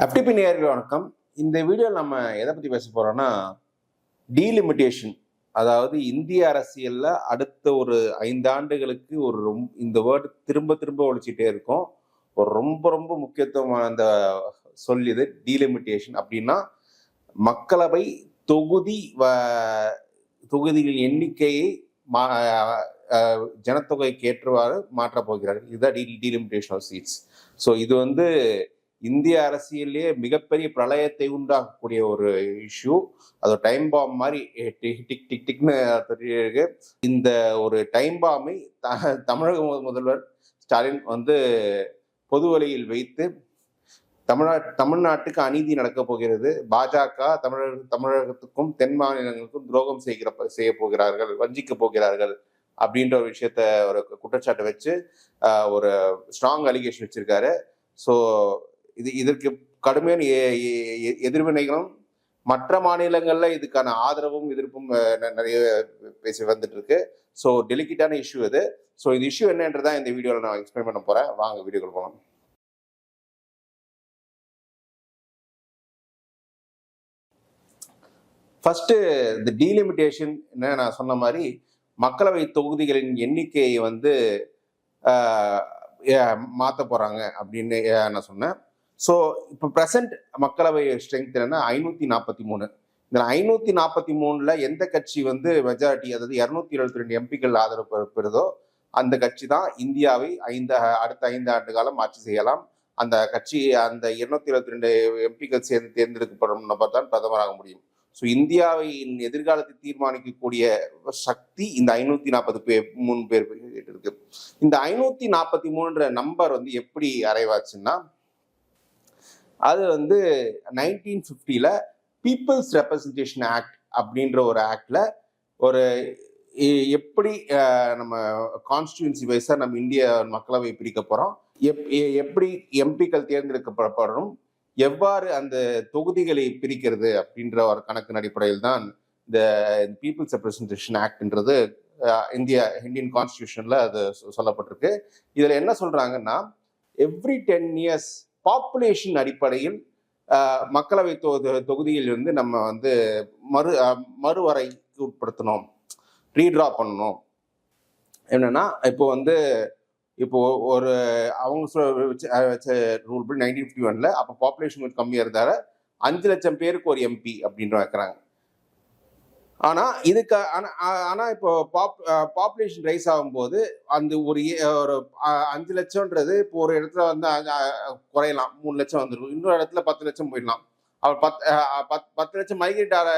FTP நேயர்கள் வணக்கம். இந்த வீடியோவில் நம்ம எதை பற்றி பேச போறோம்னா டீலிமிட்டேஷன் அதாவது இந்திய அரசியல்ல அடுத்த ஒரு ஐந்தாண்டுகளுக்கு ஒரு ரொம் இந்த வேர்டு திரும்ப திரும்ப ஒழிச்சிட்டே இருக்கும். ஒரு ரொம்ப ரொம்ப முக்கியத்துவமான அந்த சொல் இது டீலிமிட்டேஷன் அப்படின்னா மக்களவை தொகுதி வ- தொகுதிகளின் எண்ணிக்கையை மா ஜனத்தொகைக்கு ஏற்றவாறு மாற்றப் போகிறார்கள். இதுதான் tea delimitation of seats so இது வந்து இந்திய அரசியலே மிகப்பெரிய பிரளயத்தை உண்டாக்கக்கூடிய ஒரு இஷ்யூ அது டைம் பாம் மாதிரி டிக் டிக் டிக் டிக்னு இருக்கு இந்த ஒரு டைம் பாமை த- தமிழக முதல்வர் ஸ்டாலின் வந்து பொது வழியில் வைத்து தமிழ்நா தமிழ்நாட்டுக்கு அநீதி நடக்கப் போகிறது. பாஜக தமிழக தமிழகத்துக்கும் தென் மாநிலங்களுக்கும் துரோகம் செய்கிற செய்ய போகிறார்கள் வஞ்சிக்க போகிறார்கள் அப்படின்ற ஒரு விஷயத்த ஒரு குற்றச்சாட்டை வச்சு ஒரு ஸ்ட்ராங் அலிகேஷன் வச்சிருக்காரு. ஸோ இது இதற்கு கடுமையான எ- எதிர்வினைகளும் மற்ற மாநிலங்களில் இதுக்கான ஆதரவும் எதிர்ப்பும் ந- நிறைய பேசி வந்துட்டு இருக்கு ஸோ டெலிகேட்டான இஷ்யூ இது. ஸோ இந்த இஷ்யூ என்னன்றதான் இந்த வீடியோவில் நான் எக்ஸ்பிளைன் பண்ண போகிறேன் வாங்க வீடியோக்குள்ள போகலாம் ஃபஸ்ட்டு இந்த டீலிமிட்டேஷன் என்ன நான் சொன்ன மாதிரி மக்களவை தொகுதிகளின் எண்ணிக்கையை வந்து மாற்ற போகிறாங்க அப்படின்னு நான் சொன்னேன். ஸோ இப்போ ப்ரெசன்ட் மக்களவை ஸ்ட்ரென்த் என்னன்னா ஐநூற்றி நாற்பத்தி மூணு. இந்த ஐநூற்றி நாற்பத்தி மூணுல எந்த கட்சி வந்து மெஜாரிட்டி அதாவது இரநூத்தி எழுபத்தி ரெண்டு எம்பிக்கள் ஆதரவு பெறுதோ அந்த கட்சி தான் இந்தியாவை ஐந்து அடுத்த ஐந்து ஆண்டு காலம் ஆட்சி செய்யலாம். அந்த கட்சி அந்த இருநூத்தி இருபத்தி ரெண்டு எம்பிக்கள் சேர்ந்து தேர்ந்தெடுக்கப்படும் நபர் தான் பிரதமராக முடியும். ஸோ இந்தியாவின் எதிர்காலத்தை தீர்மானிக்கக்கூடிய சக்தி இந்த ஐநூத்தி நாற்பது பேர் மூணு பேர் இருக்கு. இந்த ஐநூத்தி நாற்பத்தி மூணுன்ற நம்பர் வந்து எப்படி அரைவாச்சுன்னா அது வந்து நைன்டீன் ஃபிஃப்டியில் பீப்புள்ஸ் ரெப்ரசன்டேஷன் ஆக்ட் அப்படின்ற ஒரு ஆக்டில் ஒரு எப்படி நம்ம கான்ஸ்டியூன்சி வைஸாக நம்ம இந்திய மக்களவை பிரிக்க போகிறோம் எப் எப்படி எம்பிக்கள் தேர்ந்தெடுக்கப்படணும் எவ்வாறு அந்த தொகுதிகளை பிரிக்கிறது அப்படின்ற ஒரு கணக்கின் அடிப்படையில் தான் இந்த பீப்புள்ஸ் ரெப்ரசன்டேஷன் ஆக்ட்ன்றது இந்தியா இந்தியன் கான்ஸ்டியூஷனில் அது சொல்லப்பட்டிருக்கு. இதில் என்ன சொல்கிறாங்கன்னா எவ்ரி டென் இயர்ஸ் பாப்புலேஷன் அடிப்படையில் மக்களவை தொ- தொகுதியில் இருந்து நம்ம வந்து மறு மறுவரைக்கு உட்படுத்தணும் ரீட்ரா பண்ணணும். என்னன்னா இப்போ வந்து இப்போ ஒரு அவங்க வச்ச- ரூல் படி நைன்டீன் ஃபிஃப்டி ஒன்ல அப்போ பாப்புலேஷன் கொஞ்சம் கம்மியாக இருந்தால அஞ்சு லட்சம் பேருக்கு ஒரு எம்பி அப்படின்ற வைக்கிறாங்க. ஆனால் இதுக்கு ஆனால் ஆனால் இப்போ பாப் பாப்புலேஷன் ரைஸ் ஆகும்போது அந்த ஒரு ஏ- ஒரு அஞ்சு லட்சம்ன்றது இப்போ ஒரு இடத்துல வந்து குறையலாம். மூணு லட்சம் வந்துடும் இன்னொரு இடத்துல பத்து லட்சம் போயிடலாம். அவர் பத் பத் பத்து லட்சம் மைக்ரேட் ஆகிற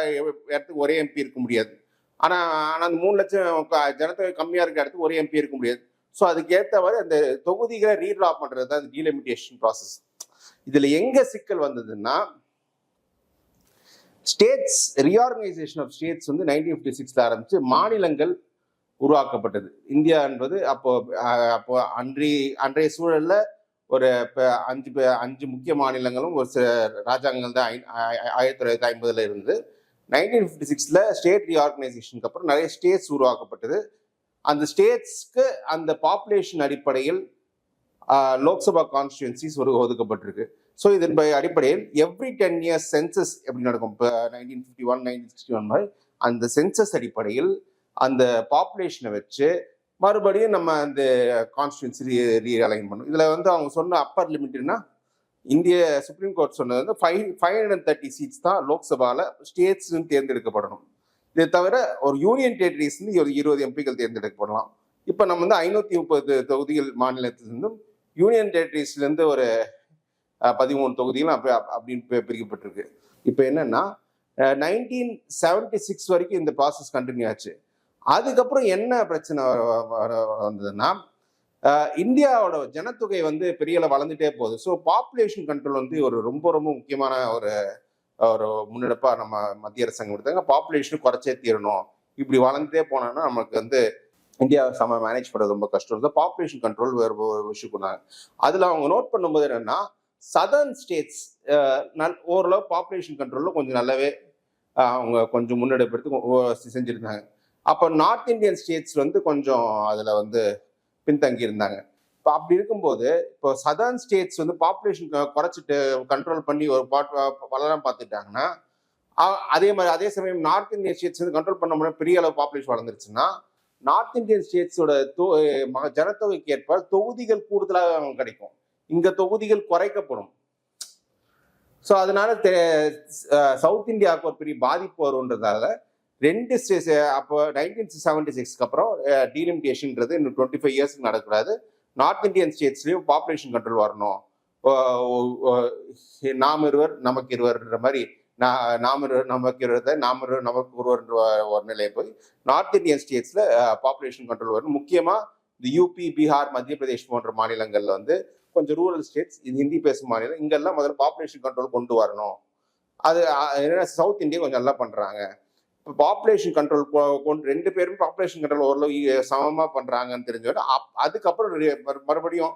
இடத்துக்கு ஒரே எம்பி இருக்க முடியாது. ஆனால் ஆனால் அந்த மூணு லட்சம் ஜனத்தொகை கம்மியாக இருக்கிற இடத்துக்கு ஒரே எம்பி இருக்க முடியாது. ஸோ அதுக்கு மாதிரி அந்த தொகுதிகளை ரீட்ரா பண்ணுறது தான் அந்த டீலிமிட்டேஷன் ப்ராசஸ் இதில் எங்கே சிக்கல் வந்ததுன்னா ஸ்டேட்ஸ் ரீஆர்கனைசேஷன் ஆஃப் ஸ்டேட்ஸ் வந்து நைன்டீன் ஃபிஃப்டி சிக்ஸில் ஆரம்பித்து மாநிலங்கள் உருவாக்கப்பட்டது. இந்தியா என்பது அப்போ அப்போ அன்றி அன்றைய சூழலில் ஒரு இப்போ அஞ்சு அஞ்சு முக்கிய மாநிலங்களும் ஒரு சில ராஜாங்கங்கள் தான் ஆயிரத்தி தொள்ளாயிரத்தி ஐம்பதுல இருந்து நைன்டீன் ஃபிஃப்டி சிக்ஸில் ஸ்டேட் ரீஆர்கனைசேஷனுக்கு அப்புறம் நிறைய ஸ்டேட்ஸ் உருவாக்கப்பட்டது. அந்த ஸ்டேட்ஸ்க்கு அந்த பாப்புலேஷன் அடிப்படையில் லோக்சபா கான்ஸ்டியூன்சிஸ் ஒரு ஒதுக்கப்பட்டிருக்கு. ஸோ இதன் அடிப்படையில் எவ்ரி டென் இயர்ஸ் சென்சஸ் எப்படி நடக்கும்? இப்போ nineteen fifty one nineteen sixty one மாதிரி அந்த சென்சஸ் அடிப்படையில் அந்த பாப்புலேஷனை வச்சு மறுபடியும் நம்ம அந்த கான்ஸ்டியூன்சி ரீ அலைன் பண்ணும். இதில் வந்து அவங்க சொன்ன அப்பர் லிமிட்னா இந்திய சுப்ரீம் கோர்ட் சொன்னது வந்து five five hundred and thirty seats தான் லோக்சபாவில் ஸ்டேட்ஸ் தேர்ந்தெடுக்கப்படணும். இதை தவிர ஒரு யூனியன் டெரிட்டரிஸ்லேருந்து ஒரு இருபது எம்பிக்கள் தேர்ந்தெடுக்கப்படலாம். இப்போ நம்ம வந்து ஐநூற்றி முப்பது தொகுதிகள் மாநிலத்திலிருந்தும் யூனியன் டெரிட்டரிஸ்லேருந்து ஒரு பதிமூணு தொகுதிகளும் அப்படி அப்படின்னு பிரிக்கப்பட்டிருக்கு. இப்போ என்னன்னா நைன்டீன் செவன்டி சிக்ஸ் வரைக்கும் இந்த ப்ராசஸ் கண்டினியூ ஆச்சு. அதுக்கப்புறம் என்ன பிரச்சனை வந்ததுன்னா இந்தியாவோட ஜனத்தொகை வந்து பெரிய அளவு வளர்ந்துட்டே போகுது. ஸோ பாப்புலேஷன் கண்ட்ரோல் வந்து ஒரு ரொம்ப ரொம்ப முக்கியமான ஒரு ஒரு முன்னெடுப்பாக நம்ம மத்திய அரசாங்கம் எடுத்தாங்க. பாப்புலேஷன் குறைச்சே தீரணும். இப்படி வளர்ந்துட்டே போனோம்னா நமக்கு வந்து இந்தியா சம மேனேஜ் பண்ணுறது ரொம்ப கஷ்டம். இருந்தால் பாப்புலேஷன் கண்ட்ரோல் வேறு விஷயம் கொண்டாங்க அதில் அவங்க நோட் பண்ணும்போது என்னென்னா சதர்ன் ஸ்டேட்ஸ் நல் ஓரளவு பாப்புலேஷன் கண்ட்ரோலில் கொஞ்சம் நல்லாவே அவங்க கொஞ்சம் முன்னெடுப்பு எடுத்து அப்போ நார்த் இந்தியன் ஸ்டேட்ஸ் வந்து கொஞ்சம் அதில் வந்து பின்தங்கி இருந்தாங்க. இப்போ அப்படி இருக்கும்போது இப்போ சதர்ன் ஸ்டேட்ஸ் வந்து பாப்புலேஷன் குறைச்சிட்டு கண்ட்ரோல் பண்ணி ஒரு பாட் வளரம் பார்த்துட்டாங்கன்னா அதே மாதிரி அதே சமயம் நார்த் இந்தியன் ஸ்டேட்ஸ் வந்து கண்ட்ரோல் பண்ண முடியும் பெரிய அளவு பாப்புலேஷன் வளர்ந்துருச்சுன்னா நார்த் இந்தியன் ஸ்டேட்ஸோட தொ- ம- ஜனத்தொகைக்கு ஏற்ப தொகுதிகள் கூடுதலாக அவங்களுக்கு கிடைக்கும். இங்க தொகுதிகள் குறைக்கப்படும். ஸோ அதனால சவுத் இந்தியாவுக்கு ஒரு பெரிய பாதிப்பு வரும்ன்றதால ரெண்டு ஸ்டேஸ் அப்போ நைன்டீன் செவன்டி சிக்ஸ்க்கு அப்புறம் டீலிமிட்டேஷன்ன்றது இன்னும் டுவெண்ட்டி ஃபைவ் இயர்ஸ்க்கு நடக்கூடாது நார்த் இந்தியன் ஸ்டேட்ஸ்லேயும் பாப்புலேஷன் கண்ட்ரோல் வரணும். நாம் இருவர் நமக்கு இருவர்ன்ற மாதிரி நா- நாம் இருவர் நமக்கு இருவர் நாம் இருவர் நமக்கு ஒருவர்ன்ற ஒரு நிலையை போய் நார்த் இந்தியன் ஸ்டேட்ஸில் பாப்புலேஷன் கண்ட்ரோல் வரணும். முக்கியமாக இந்த யூபி பீகார் மத்திய பிரதேஷ் போன்ற மாநிலங்களில் வந்து கொஞ்சம் ரூரல் ஸ்டேட்ஸ் இது ஹிந்தி பேசும் மாநிலம் இங்கெல்லாம் முதல்ல பாப்புலேஷன் கண்ட்ரோல் கொண்டு வரணும். அது என்ன என்னன்னா சவுத் இந்தியா கொஞ்சம் நல்லா பண்ணுறாங்க இப்போ பாப்புலேஷன் கண்ட்ரோல் கொண்டு ரெண்டு பேரும் பாப்புலேஷன் கண்ட்ரோல் ஓரளவு சமமாக பண்ணுறாங்கன்னு பண்றாங்கன்னு தெரிஞ்சோட அதுக்கப்புறம் மறுபடியும்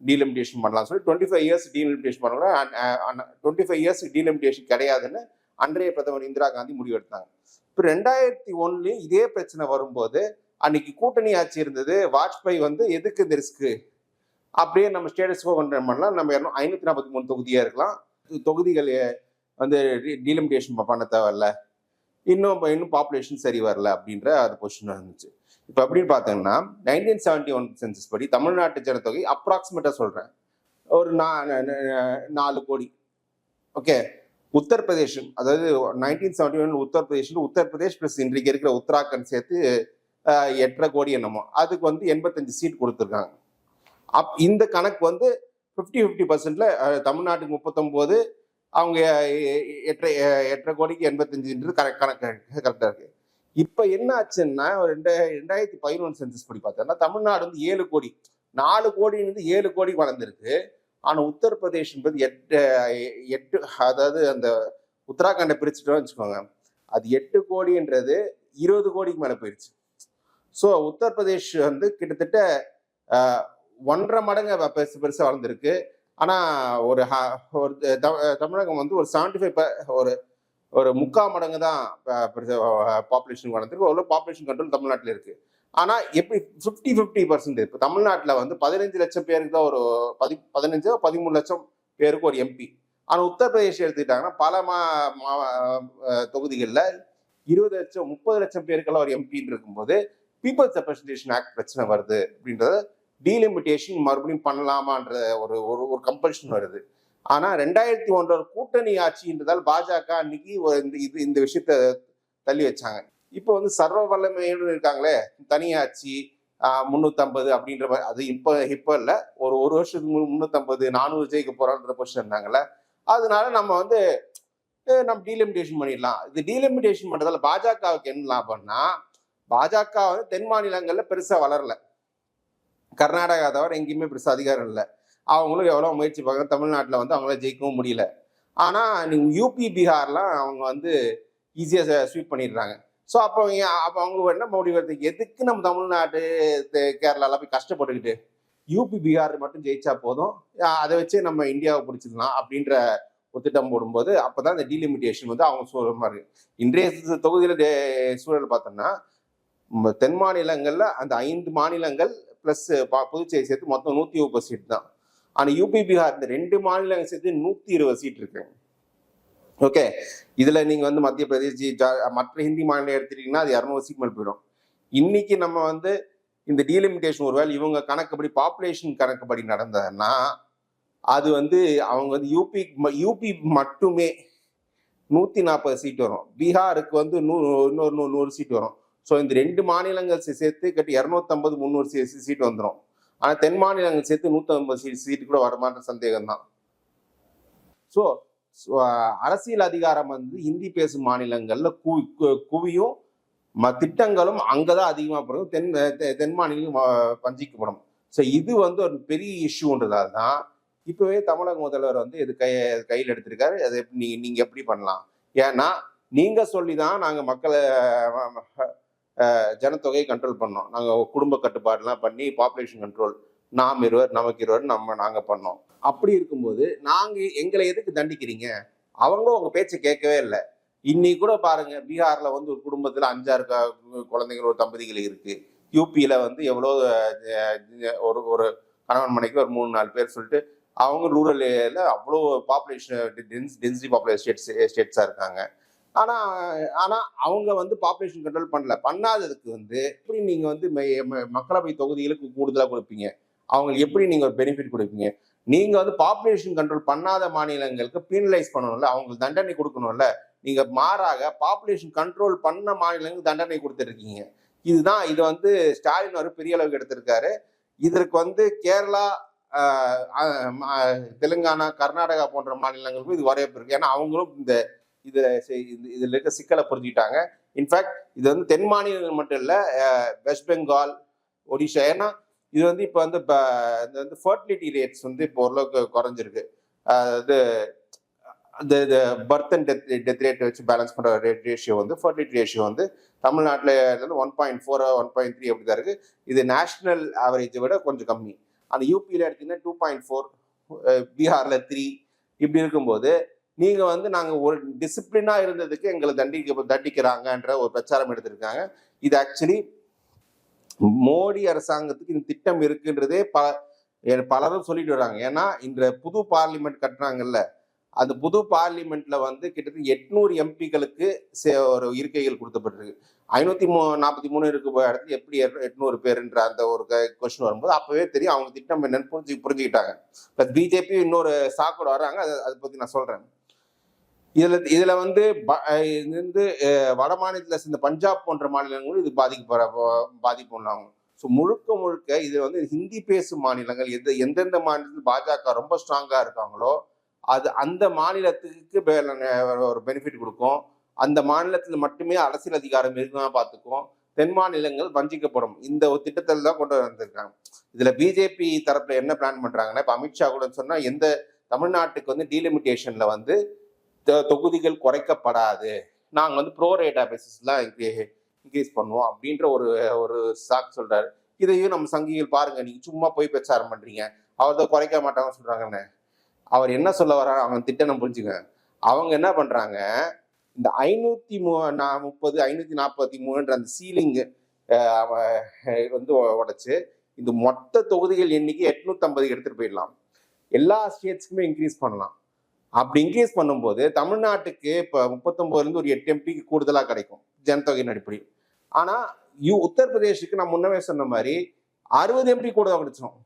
டீலிமிட்டேஷன் பண்ணலாம் சொல்லி டுவெண்ட்டி ஃபைவ் இயர்ஸ் டீலிமிட்டேஷன் பண்ணலாம் டுவெண்ட்டி ஃபைவ் இயர்ஸ் டீலிமிட்டேஷன் கிடையாதுன்னு அன்றைய பிரதமர் இந்திரா காந்தி முடிவெடுத்தாங்க. இப்போ ரெண்டாயிரத்தி ஒன்னுலயும் இதே பிரச்சனை வரும்போது அன்னைக்கு கூட்டணி ஆட்சி இருந்தது வாஜ்பாய் வந்து எதுக்கு இந்த ரிஸ்க்கு அப்படியே நம்ம ஸ்டேட்டஸ் கொண்டு பண்ணலாம். நம்ம ஐநூத்தி நாற்பத்தி மூணு தொகுதியா இருக்கலாம். தொகுதிகள் வந்து டீலிமிட்டேஷன் பண்ண தேவையில்ல. இன்னும் இப்போ இன்னும் பாப்புலேஷன் சரி வரல அப்படின்ற அது பொசிஷன் இருந்துச்சு. இப்போ அப்படின்னு பார்த்தீங்கன்னா நைன்டீன் செவன்டி ஒன் சென்சஸ் படி தமிழ்நாட்டு ஜனத்தொகை அப்ராக்சிமேட்டாக சொல்கிறேன் ஒரு நா- நாலு கோடி. ஓகே? உத்தரப்பிரதேசம் அதாவது நைன்டீன் செவன்டி ஒன் உத்தரப்பிரதேஷில் உத்தரப்பிரதேஷ் ப்ளஸ் இன்றைக்கு இருக்கிற உத்தராகண்ட் சேர்த்து எட்டரை கோடி என்னமோ. அதுக்கு வந்து எண்பத்தஞ்சு சீட் கொடுத்துருக்காங்க. அப் இந்த கணக்கு வந்து ஃபிஃப்டி ஃபிஃப்டி பர்சன்ட்ல தமிழ்நாட்டுக்கு முப்பத்தொம்போது அவங்க எ- எட்டரை எட்டரை கோடிக்கு எண்பத்தஞ்சுன்றது கரெக்ட் கணக்கு கரெக்டாக இருக்கு. இப்போ என்ன ஆச்சுன்னா ஒரு ரெண்டு ரெண்டாயிரத்தி பதினொன்று சென்சஸ் படி பார்த்தோம்னா தமிழ்நாடு வந்து ஏழு கோடி நாலு கோடியிலிருந்து ஏழு கோடி வளர்ந்துருக்கு. ஆனால் உத்தரப்பிரதேஷ் என்பது எட்டு எட்டு அதாவது அந்த உத்தராகண்டை பிரிச்சுட்டோம்னு வச்சுக்கோங்க. அது எட்டு கோடின்றது இருபது கோடிக்கு மேலே போயிடுச்சு ஸோ உத்தரப்பிரதேஷ் வந்து கிட்டத்தட்ட ஒன்றரை மடங்கு பெருசு பெருசாக வளர்ந்துருக்கு. ஆனால் ஒரு ஹ- ஒரு த- தமிழகம் வந்து ஒரு செவன்டி ஃபைவ் ஒரு ஒரு முக்கால் மடங்கு தான் பாப்புலேஷன் வளர்ந்துருக்கு. ஒரு பாப்புலேஷன் கண்ட்ரோல் தமிழ்நாட்டில் இருக்குது ஆனால் எப்படி ஃபிஃப்டி ஃபிஃப்டி பர்சன்ட் இப்போ தமிழ்நாட்டில் வந்து பதினஞ்சு லட்சம் பேருக்கு தான் ஒரு பதி பதினஞ்சோ பதிமூணு லட்சம் பேருக்கு ஒரு எம்பி ஆனால் உத்தரப்பிரதேஷ் எடுத்துக்கிட்டாங்கன்னா பல மா தொகுதிகளில் இருபது லட்சம் முப்பது லட்சம் பேருக்கெல்லாம் ஒரு எம்பின்னு இருக்கும்போது பீப்புள்ஸ் ரெப்ரஸன்டேஷன் ஆக்ட் பிரச்சனை வருது அப்படின்றத டீலிமிட்டேஷன் மறுபடியும் பண்ணலாமான்ற ஒரு ஒரு ஒரு கம்பல்ஷன் வருது. ஆனால் ரெண்டாயிரத்தி ஒன்றோட கூட்டணி ஆட்சின்றதால் பாஜக அன்னைக்கு இந்த இது இந்த விஷயத்த தள்ளி வச்சாங்க. இப்போ வந்து சர்வ வல்லமையோடு இருக்காங்களே தனியாட்சி முந்நூற்றம்பது அப்படின்ற மாதிரி அது இப்போ இப்போ இல்லை ஒரு ஒரு வருஷத்துக்கு முந்நூற்றம்பது நானூறு ஜெயிக்க போகிறோன்ற பொசிஷன் இருந்தாங்கல்ல அதனால நம்ம வந்து நம்ம டீலிமிட்டேஷன் பண்ணிடலாம். இது டீலிமிட்டேஷன் பண்ணுறதால பாஜகவுக்கு என்ன லாபம்னா பாஜக வந்து தென் மாநிலங்களில் பெருசாக வளரல. கர்நாடகா தவிர எங்கேயுமே பெருசாக அதிகாரம் இல்லை. அவங்களும் எவ்வளோ முயற்சி பார்க்குறாங்க. தமிழ்நாட்டில் வந்து அவங்களால ஜெயிக்கவும் முடியல. ஆனால் நீங்கள் யூபி பீகார்லாம் அவங்க வந்து ஈஸியாக ஸ்வீப் பண்ணிடுறாங்க. ஸோ அப்போ அவங்க அப்போ அவங்க என்ன முடிவு எதுக்கு நம்ம தமிழ்நாடு கேரளாலாம் போய் கஷ்டப்பட்டுக்கிட்டு யூபி பீகார் மட்டும் ஜெயிச்சா போதும். அதை வச்சு நம்ம இந்தியாவை பிடிச்சிக்கலாம் அப்படின்ற ஒரு திட்டம் போடும்போது அப்பதான் இந்த டீலிமிட்டேஷன் வந்து அவங்க சூழல் மாதிரி இருக்கு. இன்றைய தொகுதியில் டே- சூழல் பார்த்தோம்னா தென் மாநிலங்களில் அந்த ஐந்து மாநிலங்கள் பிளஸ் புதுச்சேரி சேர்த்து மொத்தம் நூத்தி முப்பது சீட் தான். ஆனா யூபி பீகார் இந்த ரெண்டு மாநிலங்கள் சேர்த்து நூத்தி இருபது சீட் இருக்கு. ஓகே இதுல நீங்க வந்து மத்திய பிரதேஷ் ஜா- மற்ற ஹிந்தி மாநிலம் எடுத்துட்டீங்கன்னா அது இரநூறு சீட் மேல் போயிடும். இன்னைக்கு நம்ம வந்து இந்த டீலிமிட்டேஷன் ஒருவேளை இவங்க கணக்குப்படி பாப்புலேஷன் கணக்குப்படி நடந்ததுன்னா அது வந்து அவங்க வந்து யூபி யூபி மட்டுமே நூத்தி நாற்பது சீட் வரும். பீகாருக்கு வந்து நூறு இன்னொரு நூறு நூறு சீட் வரும். ஸோ இந்த ரெண்டு மாநிலங்கள் சேர்த்து கட்டி இரநூத்தம்பது முந்நூறு சீ- சீட் வந்துடும் ஆனால் தென் மாநிலங்கள் சேர்த்து நூற்றம்பது சீட் சீட்டு கூட வரமாட்ட சந்தேகம் தான் ஸோ அரசியல் அதிகாரம் வந்து ஹிந்தி பேசும் மாநிலங்களில் குவி கு- குவியும் ம- திட்டங்களும் அங்கதான் அதிகமாக பிறகும் தென் தென் மாநிலம் பஞ்சிக்கப்படும் ஸோ இது வந்து ஒரு பெரிய இஷ்யூன்றதால் தான் இப்போவே தமிழக முதல்வர் வந்து இது கை கையில் எடுத்திருக்காரு. அதை எப்படி நீங்கள் எப்படி பண்ணலாம்? ஏன்னா நீங்கள் சொல்லி தான் நாங்கள் மக்களை ஜனத்தொகையை கண்ட்ரோல் பண்ணோம். நாங்கள் குடும்ப கட்டுப்பாடுலாம் பண்ணி பாப்புலேஷன் கண்ட்ரோல் நாம் இருவர் நமக்கு இருவர் நம்ம நாங்கள் பண்ணோம். அப்படி இருக்கும்போது நாங்கள் எங்களை எதுக்கு தண்டிக்கிறீங்க? அவங்களும் உங்கள் பேச்சை கேட்கவே இல்லை. இன்னைக்கு கூட பாருங்க பீகாரில் வந்து ஒரு குடும்பத்தில் அஞ்சாறு குழந்தைகள் ஒரு தம்பதிகள் இருக்கு. யூபியில் வந்து எவ்வளோ ஒரு ஒரு கணவன் மனைக்கு ஒரு மூணு நாலு பேர் சொல்லிட்டு அவங்க ரூரல் ஏரியாவில் அவ்வளோ population dense density population states ஸ்டேட்ஸாக இருக்காங்க. ஆனால் ஆனால் அவங்க வந்து பாப்புலேஷன் கண்ட்ரோல் பண்ணல. பண்ணாததுக்கு வந்து எப்படி நீங்கள் வந்து மெ- மக்களவை தொகுதிகளுக்கு கூடுதலாக கொடுப்பீங்க? அவங்களுக்கு எப்படி நீங்கள் ஒரு பெனிஃபிட் கொடுப்பீங்க? நீங்கள் வந்து பாப்புலேஷன் கண்ட்ரோல் பண்ணாத மாநிலங்களுக்கு பீனலைஸ் பண்ணணும்ல? அவங்களுக்கு தண்டனை கொடுக்கணும்ல? நீங்கள் மாறாக பாப்புலேஷன் கண்ட்ரோல் பண்ண மாநிலங்களுக்கு தண்டனை கொடுத்துருக்கீங்க இதுதான் இது வந்து ஸ்டாலின் ஒரு பெரிய அளவுக்கு எடுத்திருக்காரு. இதற்கு வந்து கேரளா தெலுங்கானா கர்நாடகா போன்ற மாநிலங்களுக்கும் இது வரவேற்பு இருக்கு. ஏன்னா அவங்களும் இந்த இதில் இதில் இது- இருக்க சிக்கலை புரிஞ்சுக்கிட்டாங்க. இன்ஃபேக்ட் இது வந்து தென் மாநிலங்கள் மட்டும் இல்லை வெஸ்ட் பெங்கால் ஒடிஷா ஏன்னா இது வந்து இப்போ வந்து இப்போ இந்த வந்து ஃபர்டிலிட்டி ரேட்ஸ் வந்து இப்போ ஓரளவுக்கு குறைஞ்சிருக்கு. அதாவது அந்த birth and death death rate வச்சு பேலன்ஸ் பண்ணுற ரேட் ரேஷியோ வந்து ஃபர்டிலிட்டி ரேஷியோ வந்து தமிழ்நாட்டில் இருந்து one point four one point three அப்படி தான் இருக்குது இது நேஷ்னல் ஆவரேஜை விட கொஞ்சம் கம்மி. அந்த யூபியில் எடுத்தீங்கன்னா டூ பாயிண்ட் ஃபோர் பீகாரில் த்ரீ இப்படி இருக்கும்போது நீங்க வந்து நாங்க ஒரு டிசிப்ளினா இருந்ததுக்கு எங்களை தண்டிக்க தண்டிக்கிறாங்கன்ற ஒரு பிரச்சாரம் எடுத்திருக்காங்க. இது ஆக்சுவலி மோடி அரசாங்கத்துக்கு இந்த திட்டம் இருக்குன்றதே ப பலரும் சொல்லிட்டு வராங்க. ஏன்னா இந்த புது பார்லிமெண்ட் கட்டுறாங்கல்ல அந்த புது பார்லிமெண்ட்ல வந்து கிட்டத்தட்ட எட்நூறு எம்பிக்களுக்கு ஒரு இருக்கைகள் கொடுக்கப்பட்டிருக்கு. ஐநூத்தி மூ நாற்பத்தி மூணு இருக்கு இடத்துல எப்படி எட்நூறு பேருன்ற அந்த ஒரு கொஸ்டின் வரும்போது அப்பவே தெரியும் அவங்க திட்டம் என்னன்னு புரிஞ்சு புரிஞ்சுக்கிட்டாங்க. பிளஸ் பிஜேபி இன்னொரு சாக்கோட வராங்க. அதை அதை பத்தி நான் சொல்றேன். இதுல இதுல வந்து ப- இது வந்து வட மாநிலத்தில் சேர்ந்த பஞ்சாப் போன்ற மாநிலங்களும் இது பாதிக்கப்பட பாதிப்பு உள்ளாங்க ஸோ முழுக்க முழுக்க இது வந்து ஹிந்தி பேசும் மாநிலங்கள் எது எந்தெந்த மாநிலத்தில் பாஜக ரொம்ப ஸ்ட்ராங்காக இருக்காங்களோ அது அந்த மாநிலத்துக்கு ஒரு பெனிஃபிட் கொடுக்கும். அந்த மாநிலத்தில் மட்டுமே அரசியல் அதிகாரம் இருக்குமா பார்த்துக்கும் தென் மாநிலங்கள் வஞ்சிக்கப்படும். இந்த ஒரு திட்டத்தில் தான் கொண்டு வந்திருக்காங்க. இதில் பிஜேபி தரப்பில் என்ன பிளான் பண்ணுறாங்கன்னா இப்போ அமித்ஷா கூட சொன்னால் எந்த தமிழ்நாட்டுக்கு வந்து டீலிமிட்டேஷனில் வந்து தொகுதிகள் குறைக்கப்படாது. நாங்கள் வந்து ப்ரோ ரேட்டா பேசிஸ்லாம் இன்க்ரீஸ் பண்ணுவோம் அப்படின்ற ஒரு ஒரு சாக்கு சொல்றாரு. இதையும் நம்ம சங்கிகள் பாருங்க. நீங்க சும்மா போய் பிரச்சாரம் பண்றீங்க. அவர் தான் குறைக்க மாட்டாங்கன்னு சொல்கிறாங்கண்ணே அவர் என்ன சொல்ல வர்றாரு? அவங்க திட்டம் புரிஞ்சுங்க. அவங்க என்ன பண்றாங்க? இந்த ஐநூத்தி மூ நா- முப்பது ஐநூத்தி நாற்பத்தி மூணுன்ற அந்த சீலிங்கு வந்து உடைச்சு இந்த மொத்த தொகுதிகள் எண்ணிக்கை எட்நூத்தி எடுத்துகிட்டு எடுத்துட்டு போயிடலாம். எல்லா ஸ்டேட்ஸ்க்குமே இன்க்ரீஸ் பண்ணலாம். அப்படி இன்க்ரீஸ் பண்ணும்போது தமிழ்நாட்டுக்கு இப்போ முப்பத்தொம்போதுலேருந்து ஒரு எட்டு எம்பிக்கு கூடுதலாக கிடைக்கும் ஜனத்தொகையின் அடிப்படையில். ஆனால் யூ உத்தரப்பிரதேஷுக்கு நான் முன்னவே சொன்ன மாதிரி அறுபது எம்பி கூட கிடைச்சிடும்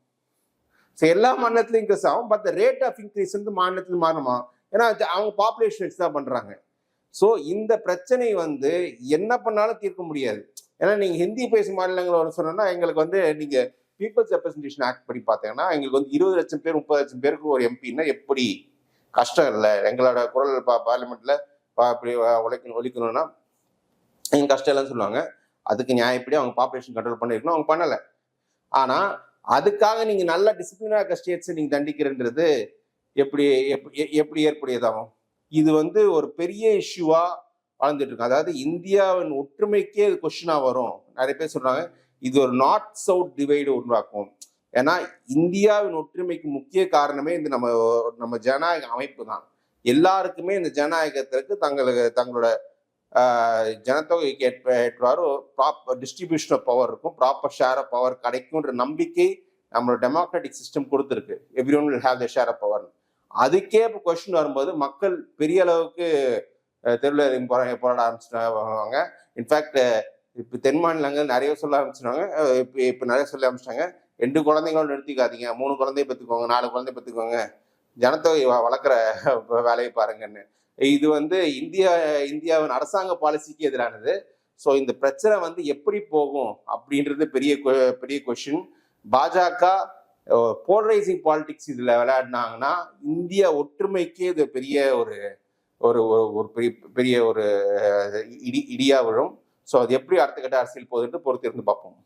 ஸோ எல்லா மாநிலத்திலும் இன்க்ரீஸ் ஆகும் பட் ரேட் ஆஃப் இன்க்ரீஸ் வந்து மாநிலத்தில் மாறுமா ஏன்னா அவங்க பாப்புலேஷன் வச்சு தான் பண்ணுறாங்க ஸோ இந்த பிரச்சனை வந்து என்ன பண்ணாலும் தீர்க்க முடியாது. ஏன்னா நீங்கள் ஹிந்தி பேசும் மாநிலங்களோட சொன்னா எங்களுக்கு வந்து நீங்கள் பீப்புள்ஸ் ரெப்ரஸன்டேஷன் ஆக்ட் படி பார்த்தீங்கன்னா எங்களுக்கு வந்து இருபது லட்சம் பேர் முப்பது லட்சம் பேருக்கு ஒரு எம்பின்னா எப்படி கஷ்டம் இல்லை. எங்களோட குரல் பா பார்லிமெண்ட்டில் இப்படி உழைக்கணும் ஒழிக்கணும்னா எங்கள் கஷ்டம் இல்லைன்னு சொல்லுவாங்க. அதுக்கு நியாயப்படி அவங்க பாப்புலேஷன் கண்ட்ரோல் பண்ணிருக்கணும் அவங்க பண்ணலை. ஆனால் அதுக்காக நீங்கள் நல்ல டிசிப்ளினாக இருக்க ஸ்டேட்ஸை நீங்கள் தண்டிக்கிறன்றது எப்படி எப்படி எப்படி ஏற்புடையதாகும்? இது வந்து ஒரு பெரிய இஷ்யூவாக வளர்ந்துட்டு இருக்கு. அதாவது இந்தியாவின் ஒற்றுமைக்கே இது கொஷினாக வரும். நிறைய பேர் சொல்கிறாங்க இது ஒரு நார்த் சவுத் டிவைடு உருவாக்கும். ஏன்னா இந்தியாவின் ஒற்றுமைக்கு முக்கிய காரணமே இந்த நம்ம நம்ம ஜனநாயக அமைப்பு தான். எல்லாருக்குமே இந்த ஜனநாயகத்திற்கு தங்களுக்கு தங்களோட ஜனத்தொகைக்கு ஏற்ப ஏற்றவாறு ப்ராப்பர் டிஸ்ட்ரிபியூஷன் ஆஃப் பவர் இருக்கும். ப்ராப்பர் ஷேர் ஆஃப் பவர் கிடைக்கும்ன்ற நம்பிக்கை நம்மளோட டெமோக்ராட்டிக் சிஸ்டம் கொடுத்துருக்கு. Every one will have the share of power அதுக்கே இப்போ கொஸ்டின் வரும்போது மக்கள் பெரிய அளவுக்கு தெருவில் இறங்கி போராட ஆரம்பிச்சிட்டாங்க. இன்ஃபேக்ட் இப்போ தென் மாநிலங்கள் நிறைய சொல்ல ஆரம்பிச்சிட்டாங்க இப்போ இப்போ நிறைய சொல்ல ஆரம்பிச்சிட்டாங்க. ரெண்டு குழந்தைங்களோட நிறுத்திக்காதீங்க மூணு குழந்தைய பெற்றுக்கோங்க நாலு குழந்தைய பெற்றுக்கோங்க ஜனத்தொகை வளர்க்குற வேலையை பாருங்கன்னு. இது வந்து இந்தியா இந்தியாவின் அரசாங்க பாலிசிக்கு எதிரானது. ஸோ இந்த பிரச்சனை வந்து எப்படி போகும் அப்படின்றது பெரிய பெரிய கொஷின் பாஜக போலரைசிங் பாலிடிக்ஸ் இதில் விளையாடினாங்கன்னா இந்தியா ஒற்றுமைக்கே இது பெரிய ஒரு ஒரு ஒரு- ஒரு பெரிய பெரிய ஒரு இடி இடியாக விழும். ஸோ அது எப்படி அடுத்த கட்ட அரசியல் போகுதுன்னு பொறுத்து இருந்து பார்ப்போம்.